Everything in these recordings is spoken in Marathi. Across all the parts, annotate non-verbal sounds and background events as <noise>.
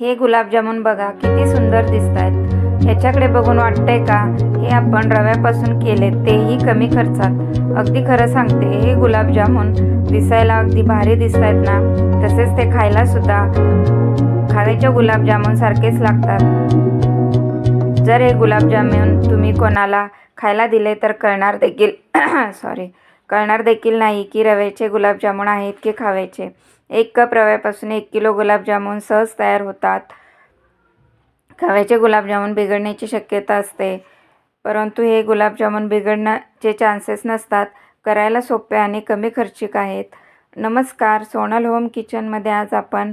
हे गुलाबजामुन बघा किती सुंदर दिसत आहेत ह्याच्याकडे बघून वाटतंय का हे आपण रव्यापासून केले तेही कमी खर्चात. अगदी खरं सांगते हे गुलाबजामुन दिसायला अगदी भारी दिसत आहेत ना. तसेच ते खायला सुद्धा खाव्याच्या गुलाबजामुन सारखेच लागतात. जर हे गुलाबजामुन तुम्ही कोणाला खायला दिले तर कळणार देखील. <coughs> सॉरी कळणार देखील नाही की रव्याचे गुलाबजामुन आहेत की खाव्याचे एक कप रव्यापासून एक किलो गुलाबजामुन सहज तयार होतात. खव्याचे गुलाबजामुन बिघडण्याची शक्यता असते. परंतु हे गुलाबजामुन बिघडण्याचे चान्सेस नसतात. करायला सोपे आणि कमी खर्चिक आहेत. नमस्कार सोनल होम किचनमध्ये आज आपण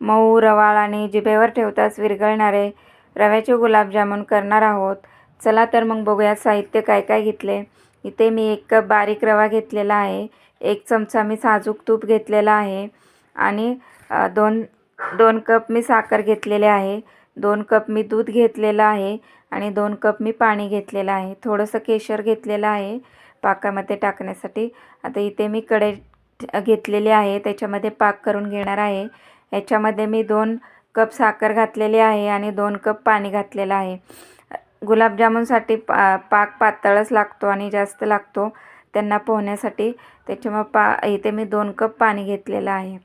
मऊ रवाळ आणि जिभेवर ठेवताच विरघळणारे रव्याचे गुलाबजामुन करणार आहोत. चला तर मग बघूया साहित्य काय काय घेतले. इथे मी एक कप बारीक रवा घेतलेला आहे. एक चमचा मी साजूक तूप घेतलेला आहे. आणि दोन दोन कप मी साखर घेतलेले आहे दोन कप मी दूध घेतलेलं आहे आणि दोन कप मी पाणी घेतलेलं आहे. थोडंसं केशर घेतलेलं आहे पाकामध्ये टाकण्यासाठी. आता इथे मी कढई घेतलेली आहे त्याच्यामध्ये पाक करून घेणार आहे. याच्यामध्ये मी दोन कप साखर घातलेली आहे आणि दोन कप पाणी घातलेलं आहे. गुलाबजामुनसाठी पा पाक पातळच लागतो आणि जास्त लागतो त्यांना पोहण्यासाठी. त्याच्यामुळे पा इथे मी दोन कप पाणी घेतलेलं आहे.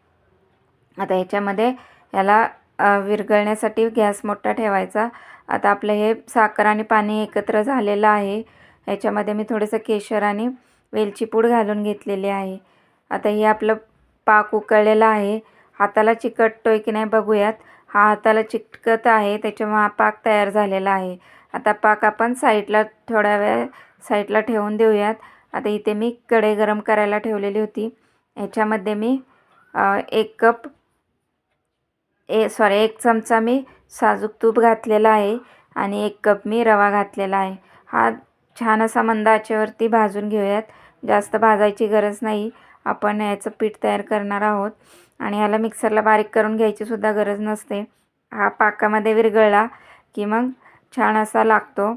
आता ह्याच्यामध्ये याला विरघळण्यासाठी गॅस मोठा ठेवायचा. आता आपलं हे साखर आणि पाणी एकत्र झालेलं आहे. ह्याच्यामध्ये मी थोडंसं केशर आणि वेलची पूड घालून घेतलेली आहे. आता हे आपलं पाक उकळलेला आहे. हाताला चिकटतोय की नाही बघूयात. हा हाताला चिकटत आहे त्याच्यामुळे हा पाक तयार झालेला आहे. आता पाक आपण साईडला थोड्या वेळ साईडला ठेवून देऊयात. आता इथे मी कढई गरम करायला ठेवलेली होती. ह्याच्यामध्ये मी एक कप ए सॉरी एक चमचा मी साजूक तूप घातलेला आहे आणि एक कप मी रवा घातलेला आहे. हा छान असा मंद आचेवरती भाजून घेऊयात. जास्त भाजायची गरज नाही. आपण याचं पीठ तयार करणार आहोत. आणि ह्याला मिक्सरला बारीक करून घ्यायची सुद्धा गरज नसते. हा पाकामध्ये विरगळला की मग छान असा लागतो.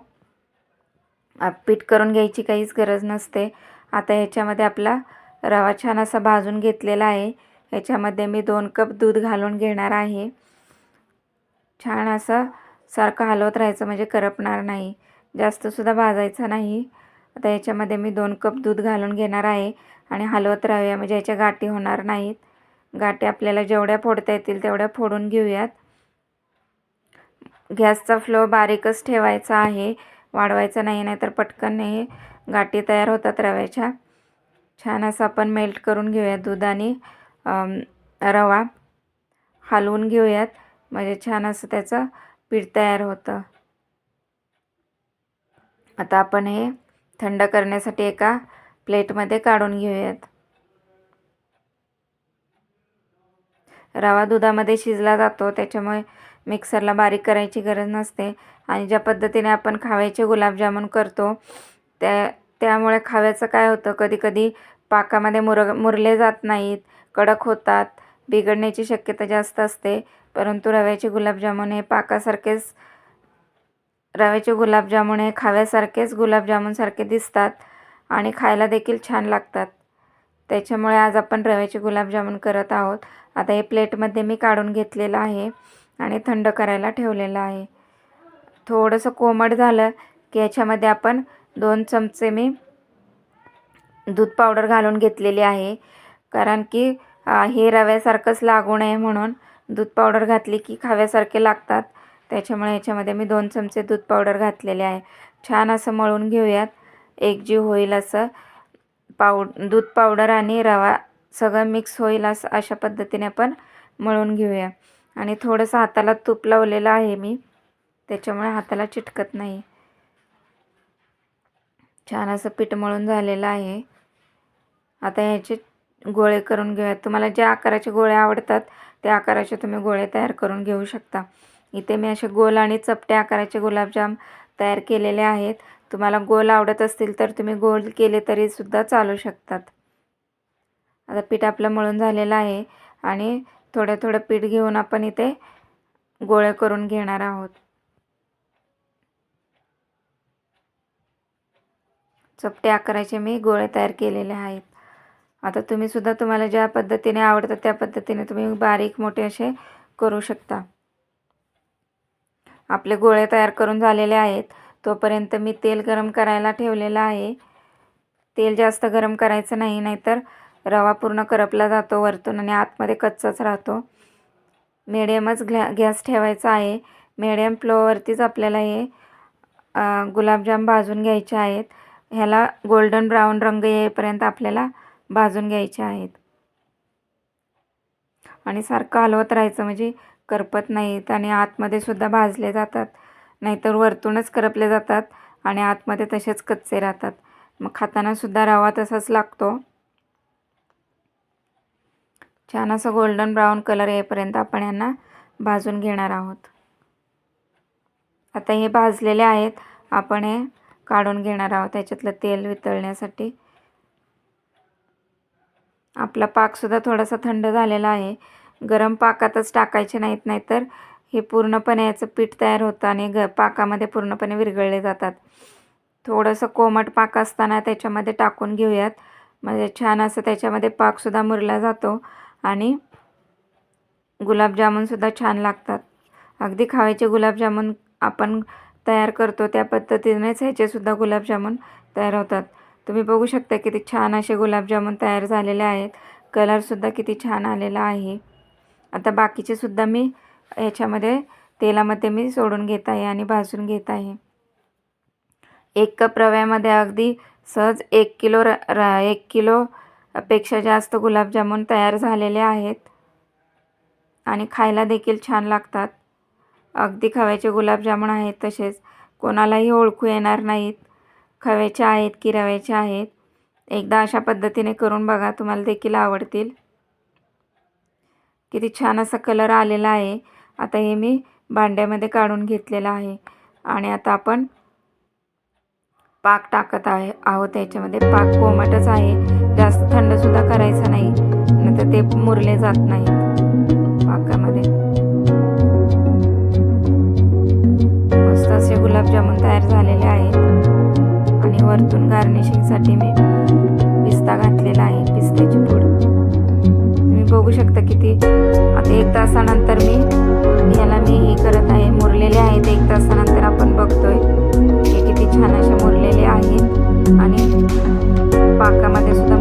पीठ करून घ्यायची काहीच गरज नसते. आता ह्याच्यामध्ये आपला रवा छान असा भाजून घेतलेला आहे. याच्यामध्ये मी दोन कप दूध घालून घेणार आहे. छान असं सारखं हलवत राहायचं म्हणजे करपणार नाही. जास्तसुद्धा भाजायचं नाही. आता याच्यामध्ये मी दोन कप दूध घालून घेणार आहे आणि हलवत राहूया म्हणजे याच्या गाठी होणार नाहीत. गाठी आपल्याला जेवढ्या फोडता येतील तेवढ्या फोडून घेऊयात. गॅसचा फ्लो बारीकच ठेवायचा आहे. वाढवायचा नाही नाहीतर पटकन हे गाठी तयार होतात रव्याच्या. छान असं आपण मेल्ट करून घेऊया दूध आणि रवा हलवून घेऊयात. म्हणजे छान असं त्याचं पीठ तयार होतं. आता आपण हे थंड करण्यासाठी एका प्लेटमध्ये काढून घेऊयात. रवा दुधामध्ये शिजला जातो त्याच्यामुळे मिक्सरला बारीक करायची गरज नसते. आणि ज्या पद्धतीने आपण खाव्याचे गुलाबजामुन करतो त्या त्यामुळे खाव्याचं काय होतं कधी कधी पाकामध्ये मुर मुरले जात नाहीत कडक होतात बिघडण्याची शक्यता जास्त असते. परंतु रव्याचे गुलाबजामुन हे पाकासारखेच रव्याचे गुलाबजामुन हे खाव्यासारखेच गुलाबजामुनसारखे दिसतात आणि खायला देखील छान लागतात. त्याच्यामुळे आज आपण रव्याचे गुलाबजामुन करत आहोत. आता हे प्लेटमध्ये मी काढून घेतलेलं आहे आणि थंड करायला ठेवलेलं आहे. थोडंसं कोमट झालं की याच्यामध्ये आपण दोन चमचे मी दूध पावडर घालून घेतलेली आहे. कारण की हे रव्यासारखंच लागू नये म्हणून दूध पावडर घातली की खाव्यासारखे लागतात. त्याच्यामुळे याच्यामध्ये मी दोन चमचे दूध पावडर घातलेले आहे. छान असं मळून घेऊयात. एकजीव होईल असं. पाव दूध पावडर आणि रवा सगळं मिक्स होईल असं अशा पद्धतीने आपण मळून घेऊया. आणि थोडंसं हाताला तूप लावलेलं आहे मी. त्याच्यामुळे हाताला चिटकत नाही. छान असं पीठ मळून झालेलं आहे. आता ह्याचे गोळे करून घेऊयात. तुम्हाला ज्या आकाराचे गोळे आवडतात त्या आकाराचे तुम्ही गोळे तयार करून घेऊ शकता. इथे मी असे गोल आणि चपटे आकाराचे गुलाबजाम तयार केलेले आहेत. तुम्हाला गोल आवडत असतील तर तुम्ही गोल केले तरी सुद्धा चालू शकतात. आता पीठ आपलं मळून झालेलं आहे आणि थोडं थोडं पीठ घेऊन आपण इथे गोळे करून घेणार आहोत. चपटे आकाराचे मी गोळे तयार केलेले आहेत. आता तुम्हीसुद्धा तुम्हाला ज्या पद्धतीने आवडतं त्या पद्धतीने तुम्ही बारीक मोठे असे करू शकता. आपले गोळे तयार करून झालेले आहेत. तोपर्यंत मी तेल गरम करायला ठेवलेलं आहे. तेल जास्त गरम करायचं नाही नाहीतर रवा पूर्ण करपला जातो वरतून आणि आतमध्ये कच्चाच राहतो. मिडियमच घ्या गॅस ठेवायचा आहे. मिडियम फ्लोवरतीच आपल्याला हे गुलाबजाम भाजून घ्यायचे आहेत. ह्याला गोल्डन ब्राऊन रंग येईपर्यंत आपल्याला भाजून घ्यायचे आहेत. आणि सारखं हलवत राहायचं म्हणजे करपत नाहीत आणि आतमध्ये सुद्धा भाजले जातात. नाहीतर वरतूनच करपले जातात आणि आतमध्ये तसेच कच्चे राहतात. मग खाताना सुद्धा रवा तसाच लागतो. छान असं गोल्डन ब्राऊन कलर येईपर्यंत आपण यांना भाजून घेणार आहोत. आता हे भाजलेले आहेत आपण हे काढून घेणार आहोत. त्याच्यातलं तेल वितळण्यासाठी आपला पाकसुद्धा थोडासा थंड झालेला आहे. गरम पाकातच टाकायचे नाहीत नाहीतर हे पूर्णपणे याचं पीठ तयार होतं आणि ग पाकामध्ये पूर्णपणे विरघळले जातात. थोडंसं कोमट पाक असताना त्याच्यामध्ये टाकून घेऊयात. म्हणजे छान असं त्याच्यामध्ये पाकसुद्धा मुरला जातो आणि गुलाबजामुनसुद्धा छान लागतात. अगदी खावायचे गुलाबजामुन आपण तयार करतो त्या पद्धतीनेच ह्याचेसुद्धा गुलाबजामुन तयार होतात. तुम्ही बघू शकता किती छान असे गुलाबजामुन तयार झालेले आहेत. कलरसुद्धा किती छान आलेला आहे. आता बाकीचे सुद्धा मी ह्याच्यामध्ये तेलामध्ये मी सोडून घेत आहे आणि भाजून घेत आहे. एक कप रव्यामध्ये अगदी सहज एक किलो र र एक किलोपेक्षा जास्त गुलाबजामुन तयार झालेले आहेत. आणि खायला देखील छान लागतात. अगदी खव्याचे गुलाबजामुन आहेत तसेच. कोणालाही ओळखू येणार नाहीत. खव्याच्या आहेत की रव्याच्या आहेत. एकदा अशा पद्धतीने करून बघा तुम्हाला देखील आवडतील. किती छान असा कलर आलेला आहे. आता हे मी भांड्यामध्ये काढून घेतलेलं आहे. आणि आता आपण पाक टाकत आहे आहोत. याच्यामध्ये पाक कोमटच आहे. जास्त थंडसुद्धा करायचं नाही. नाहीतर ते मुरले जात नाहीत पाकामध्ये. मस्त असे गुलाबजामुन तयार झालेले आहेत. आणि वरतून गार्निशिंगसाठी मी पिस्ता घातलेला आहे पिस्त्याची पूड. तुम्ही बघू शकता किती आता एक तासानंतर मी याला मी हे करत आहे मुरलेले आहेत. एक तासानंतर आपण बघतोय हे किती छान असे मुरलेले आहेत. आणि पाकामध्ये सुद्धा